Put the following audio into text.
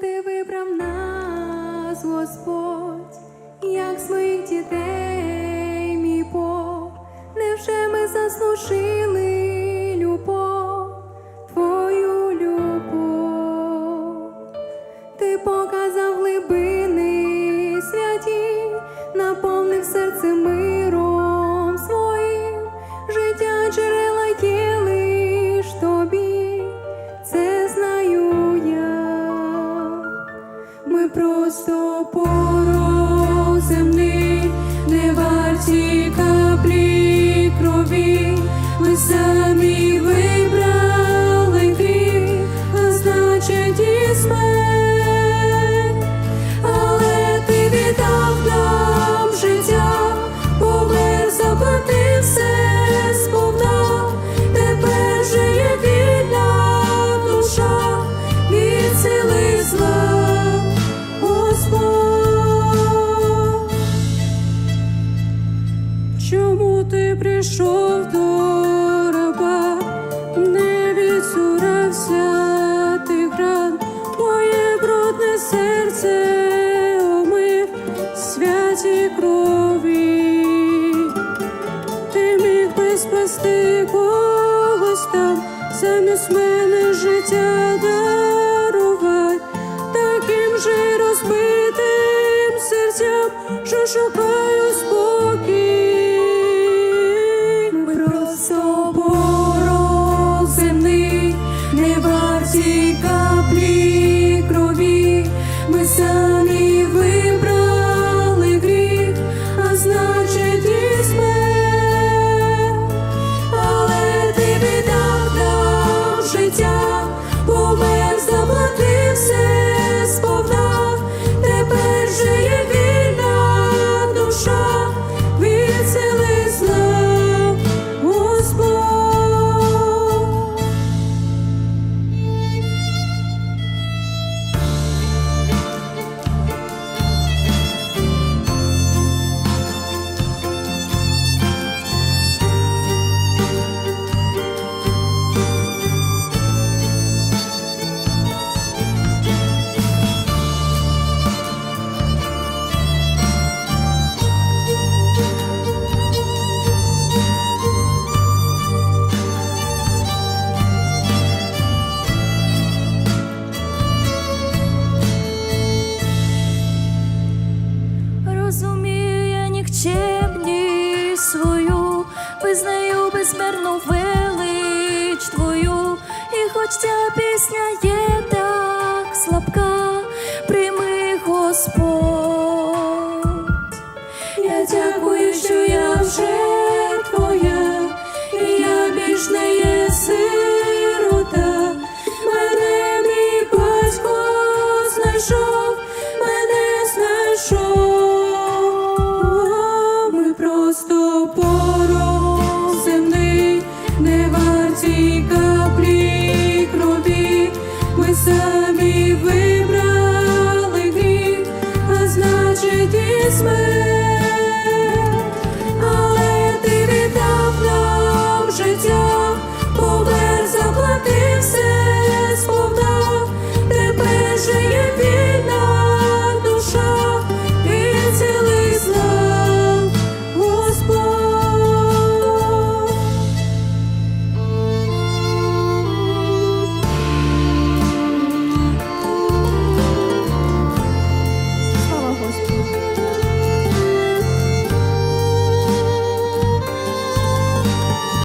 ти вибрав нас, Господь, як своїх дітей, мій Бог, невже ми заслужили любов, твою любов, ти Бога. просто поруч. через мене життя дарувай, таким же розбитим серцям, що шукаю спокій. Просто порох земний, не варті каплі крові. Ми свою, визнаю безмерну велич твою, і хоч ця пісня є.